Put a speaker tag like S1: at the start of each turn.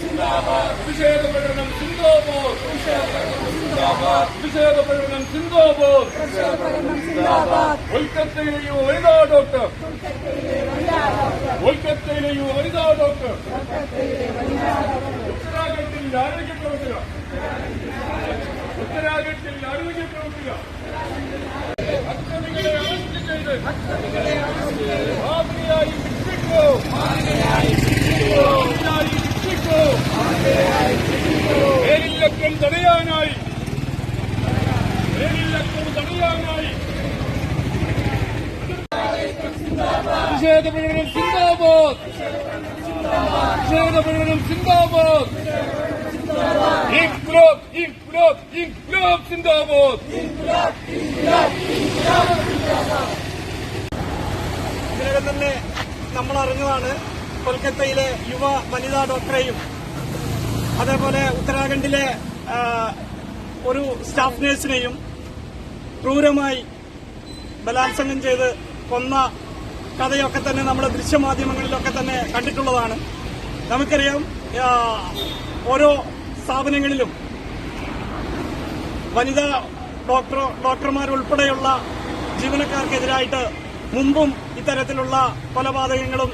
S1: സിന്ദാബാദ്. പ്രതിഷേധ പ്രകടനം സിന്ദാബാദ്. കൊൽക്കത്തയിലെയോ വനിതാ ഡോക്ടർ. കൊൽക്കത്തയിലെയും വനിതാ ഡോക്ടർ. ഉത്തരാഖണ്ഡിൽ ആരോഗ്യ പ്രവർത്തക ഉത്തരാഖണ്ഡിൽ ആരോഗ്യ പ്രവർത്തക അക്രമികളെ അറസ്റ്റ് ചെയ്ത്. മാതൃയായി ശിക്ഷിക്കൂ പേരില്ലക്കം തടയാനായി. പ്രതിഷേധ പ്രകടനം സിന്ദാബാദ്. പ്രതിഷേധ പ്രകടനം സിന്ദാബാദ്.
S2: ഇതിനകം തന്നെ നമ്മൾ അറിഞ്ഞതാണ് കൊൽക്കത്തയിലെ യുവ വനിതാ ഡോക്ടറെയും അതേപോലെ ഉത്തരാഖണ്ഡിലെ ഒരു സ്റ്റാഫ് നഴ്സിനെയും ക്രൂരമായി ബലാത്സംഗം ചെയ്ത് കൊന്ന കഥയൊക്കെ തന്നെ നമ്മുടെ ദൃശ്യമാധ്യമങ്ങളിലൊക്കെ തന്നെ കണ്ടിട്ടുള്ളതാണ്. നമുക്കറിയാം ഓരോ സ്ഥാപനങ്ങളിലും വനിതാ ഡോക്ടർ ഡോക്ടർമാരുൾപ്പെടെയുള്ള ജീവനക്കാർക്കെതിരായിട്ട് മുമ്പും ഇത്തരത്തിലുള്ള കൊലപാതകങ്ങളും